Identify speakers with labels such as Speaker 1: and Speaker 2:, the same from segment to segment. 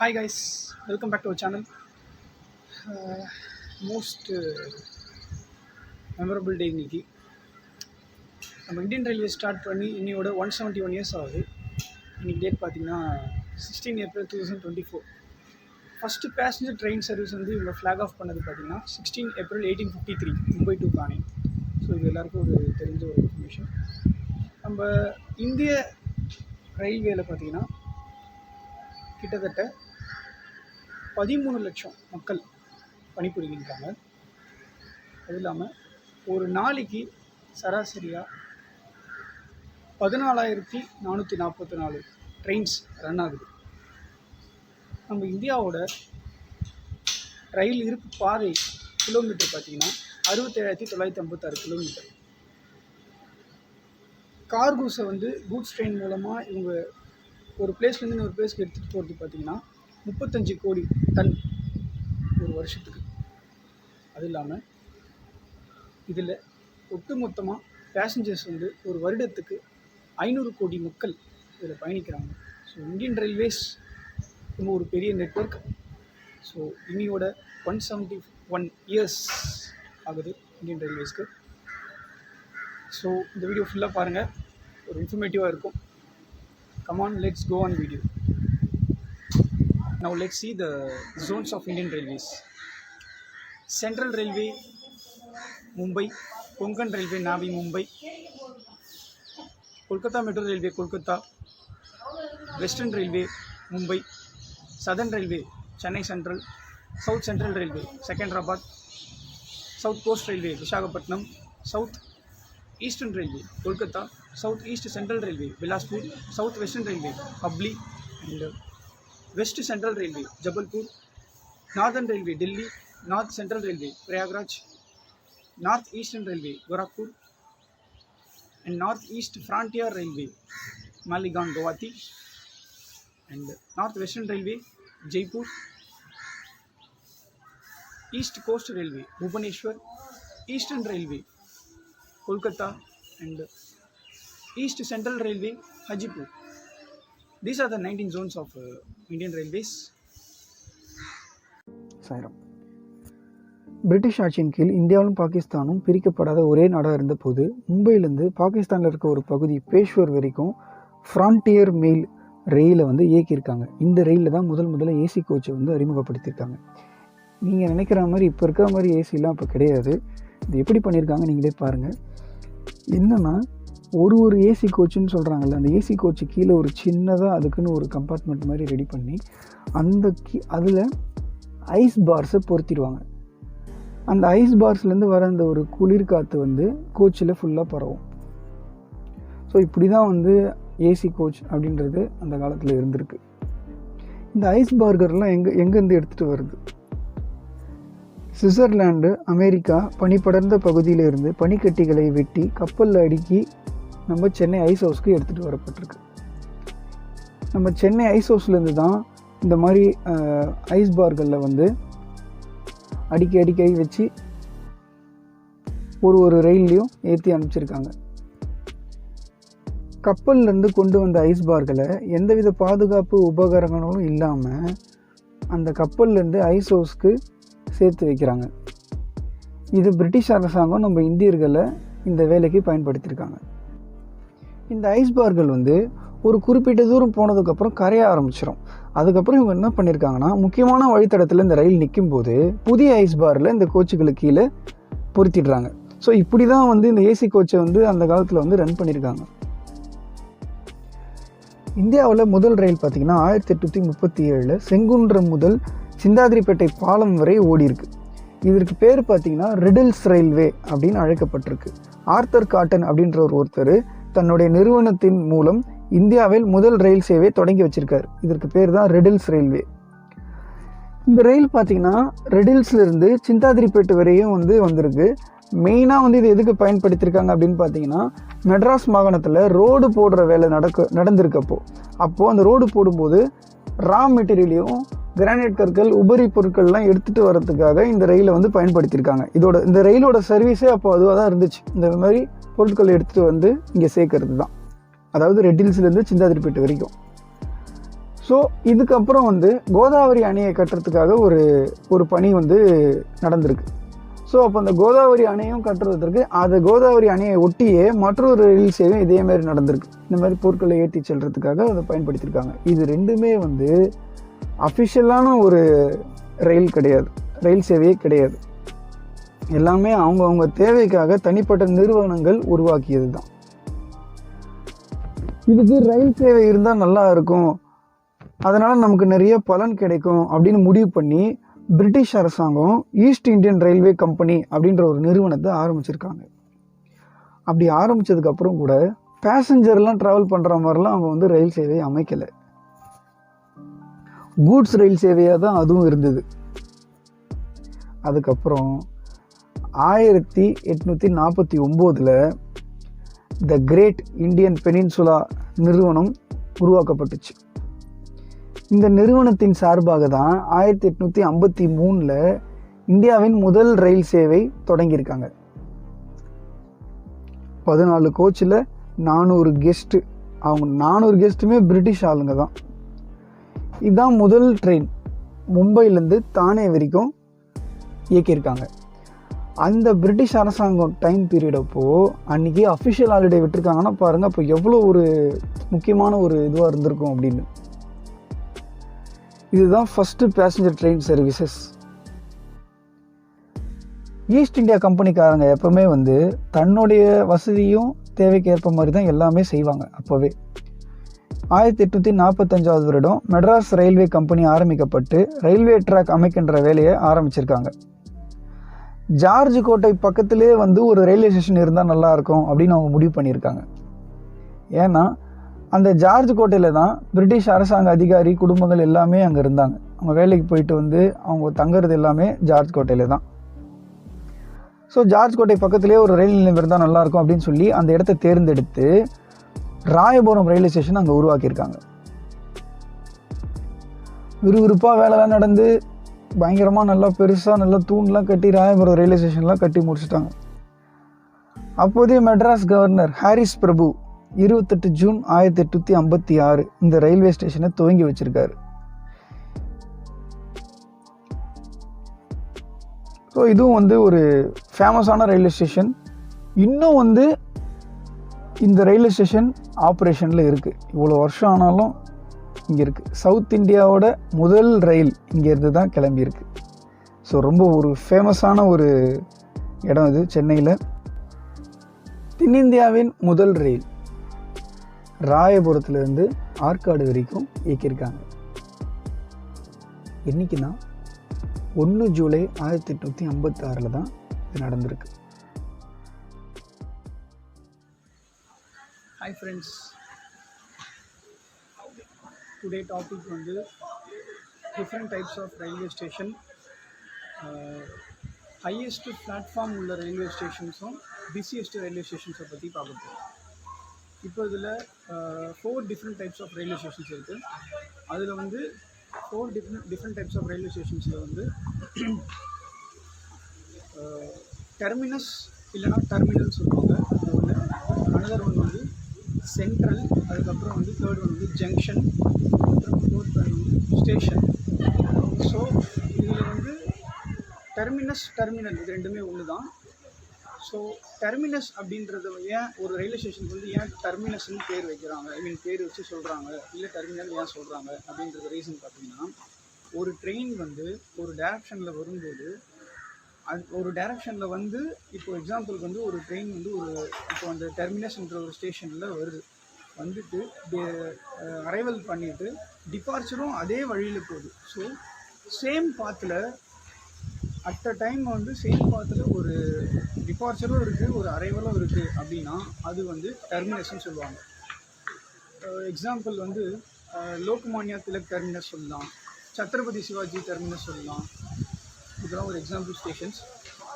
Speaker 1: Hi guys welcome back to our channel most memorable day இன்னைக்கு நம்ம Indian railway start பண்ணி இன்னையோட one seventy one years ஆகுது இன்றைக்கி டேட் பார்த்திங்கன்னா sixteen April two thousand twenty four first passenger train service வந்து இவங்க flag off பண்ணது பார்த்திங்கன்னா sixteen April eighteen fifty three Mumbai to Thane so இது எல்லாருக்கும் ஒரு தெரிஞ்ச ஒரு இன்ஃபர்மேஷன் நம்ம இந்திய ரயில்வேயில் பார்த்தீங்கன்னா கிட்டத்தட்ட பதிமூணு லட்சம் மக்கள் பணிபுரிகின்றாங்க அது இல்லாமல் ஒரு நாளைக்கு சராசரியாக பதினாலாயிரத்தி நானூற்றி நாற்பத்தி நாலு ட்ரெயின்ஸ் ரன் ஆகுது நம்ம இந்தியாவோட ரயில் இருப்பு பாதை கிலோமீட்டர் பார்த்திங்கன்னா அறுபத்தேழாயிரத்தி தொள்ளாயிரத்தி ஐம்பத்தாறு கிலோமீட்டர் கார்கூஸை வந்து கூட்ஸ் ட்ரெயின் மூலமாக இவங்க ஒரு பிளேஸ்லேருந்து இன்னொரு பிளேஸ்க்கு எடுத்துகிட்டு போகிறது பார்த்திங்கன்னா முப்பத்தஞ்சு கோடி டன் ஒரு வருஷத்துக்கு அது இல்லாமல் இதில் ஒட்டுமொத்தமாக பேசஞ்சர்ஸ் வந்து ஒரு வருடத்துக்கு ஐநூறு கோடி மக்கள் இதில் பயணிக்கிறாங்க ஸோ இந்தியன் ரயில்வேஸ் இன்னும் ஒரு பெரிய நெட்ஒர்க் ஸோ இனியோட ஒன் செவன்ட்டி ஒன் இயர்ஸ் ஆகுது இந்தியன் ரயில்வேஸ்க்கு ஸோ இந்த வீடியோ ஃபுல்லாக பாருங்கள் ஒரு இன்ஃபர்மேட்டிவாக இருக்கும் come on let's go on video Now let's see the zones of Indian Railways. Central Railway, Mumbai. Konkan Railway, Navi Mumbai. Kolkata Metro Railway, Kolkata. Western Railway, Mumbai. Southern Railway, Chennai Central. South Central Railway, Secunderabad. South Coast Railway, Visakhapatnam. South Eastern Railway, Kolkata. South East Central Railway, Bilaspur. South Western Railway, Hubli. And West Central Railway, Jabalpur, Northern Railway, Delhi, North Central Railway, Prayagraj, North Eastern Railway, Gorakhpur, and North East Frontier Railway, Maligaon, Guwahati, and North Western Railway, Jaipur, East Coast Railway, Bhubaneswar, Eastern Railway, Kolkata, and East Central Railway, Hajipur. These are the 19 zones of uh, Indian railways
Speaker 2: Sairam British ஆட்சியின் கீழ் இந்தியாவிலும் பாகிஸ்தானும் பிரிக்கப்படாத ஒரே நாடாக இருந்தபோது மும்பையிலேருந்து பாகிஸ்தானில் இருக்க ஒரு பகுதி பேஷ்வர் வரைக்கும் ஃப்ரான்டியர் மெயில் ரயிலை வந்து இயக்கியிருக்காங்க இந்த ரயிலில் தான் முதல் முதல்ல ஏசி கோச்சை வந்து அறிமுகப்படுத்தியிருக்காங்க நீங்கள் நினைக்கிற மாதிரி இப்போ இருக்கிற மாதிரி ஏசிலாம் இப்போ கிடையாது இது எப்படி பண்ணியிருக்காங்க நீங்களே பாருங்கள் என்னென்னா ஒரு ஒரு ஏசி கோச்சுன்னு சொல்கிறாங்கல்ல அந்த ஏசி கோச்சு கீழே ஒரு சின்னதாக அதுக்குன்னு ஒரு கம்பார்ட்மெண்ட் மாதிரி ரெடி பண்ணி அந்த கீ அதில் ஐஸ் பார்ஸை பொருத்திடுவாங்க அந்த ஐஸ் பார்ஸ்லேருந்து வர அந்த ஒரு குளிர் காற்று வந்து கோச்சில் ஃபுல்லாக பரவும் ஸோ இப்படி தான் வந்து ஏசி கோச் அப்படின்றது அந்த காலத்தில் இருந்திருக்கு இந்த ஐஸ் பார்கர்லாம் எங்கே எங்கேருந்து எடுத்துகிட்டு வருது சுவிட்சர்லாண்டு அமெரிக்கா பனிப்படர்ந்த பகுதியிலிருந்து பனிக்கட்டிகளை வெட்டி கப்பலில் அடுக்கி நம்ம சென்னை ஐஸ் ஹவுஸ்க்கு எடுத்துகிட்டு வரப்பட்டிருக்கு நம்ம சென்னை ஐஸ் ஹவுஸ்லேருந்து தான் இந்த மாதிரி ஐஸ் பார்களில் வந்து அடிக்க அடிக்கடி வச்சு ஒரு ஒரு ரயில்லையும் ஏற்றி அனுப்பிச்சிருக்காங்க கப்பல்லேருந்து கொண்டு வந்த ஐஸ் பார்களை எந்தவித பாதுகாப்பு உபகரணங்களும் இல்லாமல் அந்த கப்பல்லேருந்து ஐஸ் ஹவுஸ்க்கு சேர்த்து வைக்கிறாங்க இது பிரிட்டிஷ் அரசாங்கம் நம்ம இந்தியர்களை இந்த வேலைக்கு பயன்படுத்தியிருக்காங்க இந்த ஐஸ்பார்கள் வந்து ஒரு குறிப்பிட்ட தூரம் போனதுக்கப்புறம் கரைய ஆரம்பிச்சிடும் அதுக்கப்புறம் இவங்க என்ன பண்ணியிருக்காங்கன்னா முக்கியமான வழித்தடத்தில் இந்த ரயில் நிற்கும் போது புதிய ஐஸ்பாரில் இந்த கோச்சுகளுக்கு கீழே பொருத்திடுறாங்க ஸோ இப்படி தான் வந்து இந்த ஏசி கோச்சை வந்து அந்த காலத்தில் வந்து ரன் பண்ணியிருக்காங்க இந்தியாவில் முதல் ரயில் பார்த்திங்கன்னா ஆயிரத்தி எட்நூற்றி முப்பத்தி ஏழில் செங்குன்றம் முதல் சிந்தாதிரிப்பேட்டை பாலம் வரை ஓடி இருக்கு இதற்கு பேர் பார்த்திங்கன்னா ரிடில்ஸ் ரயில்வே அப்படின்னு அழைக்கப்பட்டிருக்கு ஆர்த்தர் காட்டன் அப்படின்ற ஒரு ஒருத்தர் தன்னுடைய நிறுவனத்தின் மூலம் இந்தியாவில் முதல் ரயில் சேவை தொடங்கி வச்சிருக்கார் இதற்கு பேர் தான் ரெடில்ஸ் ரயில்வே இந்த ரயில் பார்த்திங்கன்னா ரெடில்ஸ்லேருந்து சிந்தாதிரிப்பேட்டு வரையும் வந்து வந்திருக்கு மெயினாக வந்து இது எதுக்கு பயன்படுத்தியிருக்காங்க அப்படின்னு பார்த்தீங்கன்னா மெட்ராஸ் மாகாணத்தில் ரோடு போடுற வேலை நடக்க நடந்திருக்கப்போ அப்போது அந்த ரோடு போடும்போது ரா மெட்டீரியலையும் கிரானைட் கற்கள் உபரி பொருட்கள்லாம் எடுத்துகிட்டு வரதுக்காக இந்த ரயிலை வந்து பயன்படுத்தியிருக்காங்க இதோட இந்த ரயிலோட சர்வீஸே அப்போ அதுவாக தான் இருந்துச்சு இந்த மாதிரி பொருட்களை எடுத்துகிட்டு வந்து இங்கே சேர்க்கறது தான் அதாவது ரெட் ஹில்ஸ்லேருந்து சிந்தாதிரிப்பேட்டு வரைக்கும் ஸோ இதுக்கப்புறம் வந்து கோதாவரி அணையை கட்டுறதுக்காக ஒரு ஒரு பணி வந்து நடந்திருக்கு ஸோ அப்போ அந்த கோதாவரி அணையும் கட்டுறதுக்கு அது கோதாவரி அணையை ஒட்டியே மற்றொரு ரயில் சேவையும் இதே மாதிரி நடந்திருக்கு இந்த மாதிரி பொருட்களை ஏற்றி செல்கிறதுக்காக அதை பயன்படுத்தியிருக்காங்க இது ரெண்டுமே வந்து அஃபிஷியலான ஒரு ரயில் கிடையாது ரயில் சேவையே கிடையாது எல்லாமே அவங்கவுங்க தேவைக்காக தனிப்பட்ட நிறுவனங்கள் உருவாக்கியது தான் இதுக்கு ரயில் சேவை இருந்தால் நல்லா இருக்கும் அதனால் நமக்கு நிறைய பலன் கிடைக்கும் அப்படின்னு முடிவு பண்ணி பிரிட்டிஷ் அரசாங்கம் ஈஸ்ட் இந்தியன் ரயில்வே கம்பெனி அப்படின்ற ஒரு நிறுவனத்தை ஆரம்பிச்சிருக்காங்க அப்படி ஆரம்பித்ததுக்கப்புறம் கூட பேசஞ்சர்லாம் ட்ராவல் பண்ணுற மாதிரிலாம் அவங்க வந்து ரயில் சேவையை அமைக்கலை கூட்ஸ் ரயில் சேவையாக தான் அதுவும் இருந்தது அதுக்கப்புறம் ஆயிரத்தி எட்நூற்றி நாற்பத்தி ஒம்போதில் த கிரேட் இந்தியன் பெனின்சுலா நிறுவனம் உருவாக்கப்பட்டுச்சு இந்த நிறுவனத்தின் சார்பாக தான் ஆயிரத்தி எட்நூற்றி ஐம்பத்தி மூணில் இந்தியாவின் முதல் ரயில் சேவை தொடங்கியிருக்காங்க பதினாலு கோச்சில் நானூறு கெஸ்ட்டு அவங்க நானூறு கெஸ்ட்டுமே பிரிட்டிஷ் ஆளுங்க தான் இதுதான் முதல் ட்ரெயின் மும்பைலேருந்து தானே வரைக்கும் இயக்கியிருக்காங்க அந்த பிரிட்டிஷ் அரசாங்கம் டைம் பீரியட் அப்போது அன்றைக்கி அஃபிஷியல் ஹாலிடே விட்டுருக்காங்கன்னா பாருங்கள் அப்போ எவ்வளோ ஒரு முக்கியமான ஒரு இதுவாக இருந்திருக்கும் அப்படின்னு இதுதான் first passenger train services east India கம்பெனிக்காரங்க எப்போவுமே வந்து தன்னுடைய வசதியும் தேவைக்கு ஏற்ப மாதிரி தான் எல்லாமே செய்வாங்க அப்போவே ஆயிரத்தி எட்நூற்றி நாற்பத்தஞ்சாவது வருடம் மெட்ராஸ் ரயில்வே கம்பெனி ஆரம்பிக்கப்பட்டு ரயில்வே ட்ராக் அமைக்கின்ற வேலையை ஆரம்பிச்சிருக்காங்க ஜார்ஜ் கோட்டை பக்கத்திலே வந்து ஒரு ரயில்வே ஸ்டேஷன் இருந்தால் நல்லாயிருக்கும் அப்படின்னு அவங்க முடிவு பண்ணியிருக்காங்க ஏன்னா அந்த ஜார்ஜ் கோட்டையில் தான் பிரிட்டிஷ் அரசாங்க அதிகாரி குடும்பங்கள் எல்லாமே அங்கே இருந்தாங்க அவங்க வேலைக்கு போயிட்டு வந்து அவங்க தங்குறது எல்லாமே ஜார்ஜ் கோட்டையில் தான் ஸோ ஜார்ஜ் கோட்டை பக்கத்துலேயே ஒரு ரயில் நிலையம் இருந்தால் நல்லாயிருக்கும் அப்படின்னு சொல்லி அந்த இடத்த தேர்ந்தெடுத்து ராயபுரம் ரயில்வே ஸ்டேஷன் அங்கே உருவாக்கியிருக்காங்க விறுவிறுப்பாக வேலைலாம் நடந்து பயங்கரமாக நல்லா பெருசாக நல்லா தூண்லாம் கட்டி ராயபுரம் ரயில்வே ஸ்டேஷன்லாம் கட்டி முடிச்சிட்டாங்க அப்போதைய மெட்ராஸ் கவர்னர் ஹாரிஸ் பிரபு இருபத்தெட்டு ஜூன் ஆயிரத்தி எட்நூற்றி ஐம்பத்தி ஆறு இந்த ரயில்வே ஸ்டேஷனை துவங்கி வச்சுருக்காரு ஸோ இதுவும் வந்து ஒரு ஃபேமஸான ரயில்வே ஸ்டேஷன் இன்னும் வந்து இந்த ரயில்வே ஸ்டேஷன் ஆப்ரேஷனில் இருக்குது இவ்வளோ வருஷம் ஆனாலும் இங்கே இருக்குது சவுத் இந்தியாவோட முதல் ரயில் இங்கேருந்து தான் கிளம்பியிருக்கு ஸோ ரொம்ப ஒரு ஃபேமஸான ஒரு இடம் இது சென்னையில் தென்னிந்தியாவின் முதல் ரயில் ராயபுரத்துலேருந்து ஆற்காடு வரைக்கும் இயக்கியிருக்காங்க தான் ஒன்று ஜூலை ஆயிரத்தி எட்நூற்றி ஐம்பத்தாறில் தான் இது நடந்திருக்கு
Speaker 1: ஹாய் ஃப்ரெண்ட்ஸ் டுடே டாபிக் வந்து different types of railway station highest platform உள்ள ரயில்வே ஸ்டேஷன்ஸும் பிஸியஸ்ட் ரயில்வே ஸ்டேஷன்ஸை பற்றி பார்க்க போகிறோம் இப்போ இதில் four different types of railway stations இருக்குது அதில் வந்து four different different types of railway ஸ்டேஷன்ஸில் வந்து டெர்மினஸ் இல்லைனா டெர்மினல் சொல்லுவாங்க அது ஒன்று அனதர் ஒன்று சென்ட்ரல் அதுக்கப்புறம் வந்து தேர்ட் ஒன் வந்து ஜங்ஷன் அப்புறம் ஃபோர்த் ஒன் வந்து ஸ்டேஷன் ஸோ இதில் வந்து டெர்மினஸ் டெர்மினல் இது ரெண்டுமே ஒன்று தான் ஸோ டெர்மினஸ் அப்படின்றத ஏன் ஒரு ரயில்வே ஸ்டேஷனுக்கு வந்து ஏன் டெர்மினஸ்னு பேர் வைக்கிறாங்க ஐ மீன் பேர் வச்சு சொல்கிறாங்க இல்லை டெர்மினல் ஏன் சொல்கிறாங்க அப்படின்றது ரீசன் பார்த்திங்கன்னா ஒரு ட்ரெயின் வந்து ஒரு டேரக்ஷனில் வரும்போது அது ஒரு டைரக்ஷனில் வந்து இப்போ எக்ஸாம்பிளுக்கு வந்து ஒரு ட்ரெயின் வந்து ஒரு இப்போ அந்த டெர்மினேஷன்ற ஒரு ஸ்டேஷனில் வருது வந்துட்டு அரைவல் பண்ணிவிட்டு டிபார்ச்சரும் அதே வழியில் போகுது ஸோ சேம் பாத்தில் அட் அ டைம் வந்து சேம் பாத்தில் ஒரு டிபார்ச்சரும் இருக்குது ஒரு அரைவலும் இருக்குது அப்படின்னா அது வந்து டெர்மினேஷன் சொல்லுவாங்க எக்ஸாம்பிள் வந்து லோக்மானியா திலக் டெர்மினஸ் சொல்லலாம் சத்ரபதி சிவாஜி டெர்மினஸ் சொல்லலாம் இதெல்லாம் ஒரு எக்ஸாம்பிள் ஸ்டேஷன்ஸ்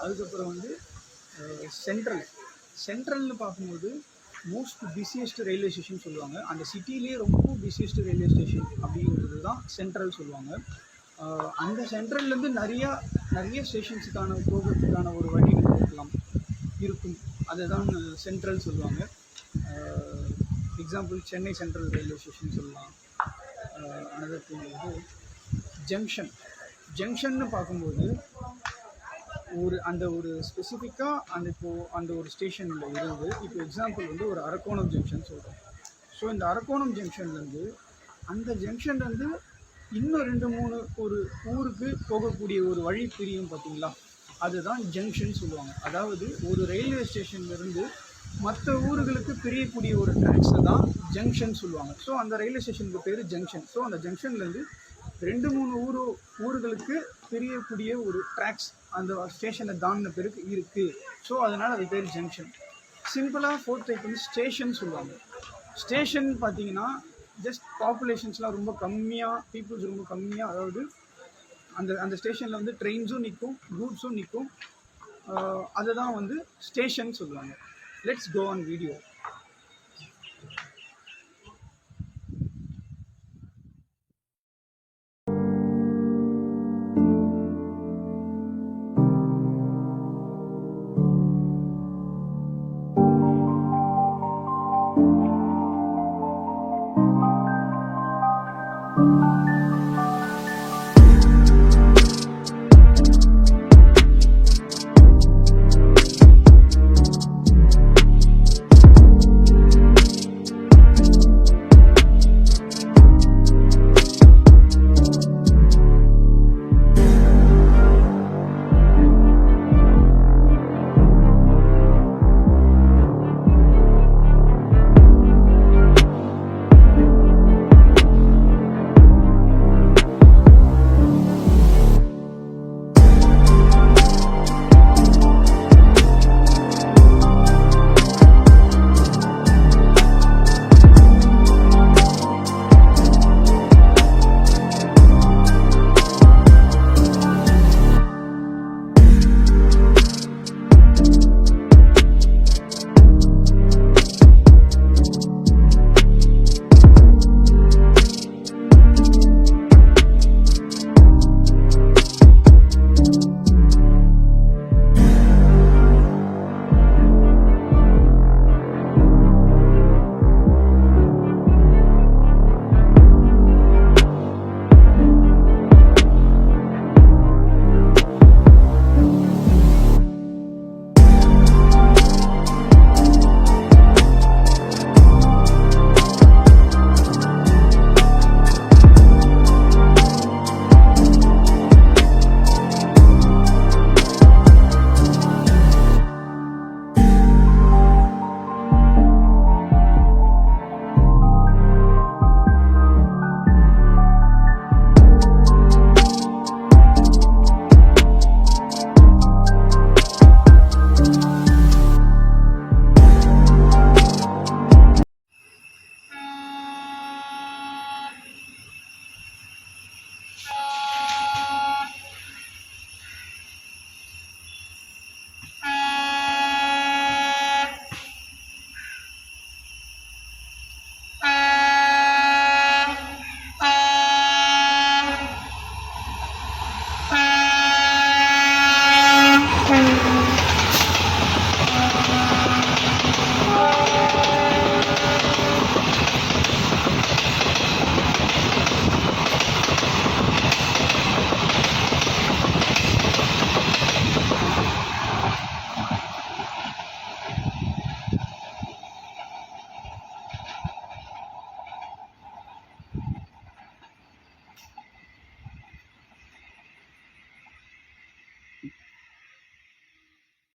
Speaker 1: அதுக்கப்புறம் வந்து சென்ட்ரல் சென்ட்ரல்னு பார்க்கும்போது மோஸ்ட் பிஸியஸ்ட் ரயில்வே ஸ்டேஷன் சொல்லுவாங்க அந்த சிட்டிலேயே ரொம்ப பிஸியஸ்ட் ரயில்வே ஸ்டேஷன் அப்படிங்கிறது தான் சென்ட்ரல் சொல்லுவாங்க அந்த சென்ட்ரல்லேருந்து நிறையா நிறைய ஸ்டேஷன்ஸுக்கான போகிறதுக்கான ஒரு வழிகள் இருக்கலாம் இருக்கும் அதை தான் சென்ட்ரல் சொல்லுவாங்க example Chennai central railway station சொல்லலாம் அனதர் திங் வந்து ஜங்ஷன் ஜங்ஷன்னு பார்க்கும்போது ஒரு அந்த ஒரு ஸ்பெசிஃபிக்காக அந்த இப்போது அந்த ஒரு ஸ்டேஷனில் இருந்து இப்போ எக்ஸாம்பிள் வந்து ஒரு அரக்கோணம் ஜங்ஷன் சொல்கிறோம் ஸோ இந்த அரக்கோணம் ஜங்ஷன்லேருந்து அந்த ஜங்ஷன்லேருந்து இன்னும் ரெண்டு மூணு ஒரு ஊருக்கு போகக்கூடிய ஒரு வழி பிரியும் பார்த்தீங்களா அதுதான் ஜங்ஷன் சொல்லுவாங்க அதாவது ஒரு ரயில்வே ஸ்டேஷன்லேருந்து மற்ற ஊர்களுக்கு பிரியக்கூடிய ஒரு ட்ராக்ஸை தான் ஜங்ஷன் சொல்லுவாங்க ஸோ அந்த ரயில்வே ஸ்டேஷனுக்கு பேர் ஜங்ஷன் ஸோ அந்த ஜங்ஷன்லேருந்து ரெண்டு மூணு ஊர் ஊர்களுக்கு தெரியக்கூடிய ஒரு ட்ராக்ஸ் அந்த ஸ்டேஷனை தாண்டின பிறகு இருக்குது ஸோ அதனால் அது பேர் ஜங்ஷன் சிம்பிளாக ஃபோர்த் டைப் வந்து ஸ்டேஷன் சொல்லுவாங்க ஸ்டேஷன் பார்த்தீங்கன்னா ஜஸ்ட் பாப்புலேஷன்ஸ்லாம் ரொம்ப கம்மியாக பீப்புள்ஸ் ரொம்ப கம்மியாக அதாவது அந்த அந்த ஸ்டேஷனில் வந்து ட்ரெயின்ஸும் நிற்கும் கூட்ஸும் நிற்கும் அதை தான் வந்து ஸ்டேஷன் சொல்லுவாங்க லெட்ஸ் கோ ஆன் வீடியோ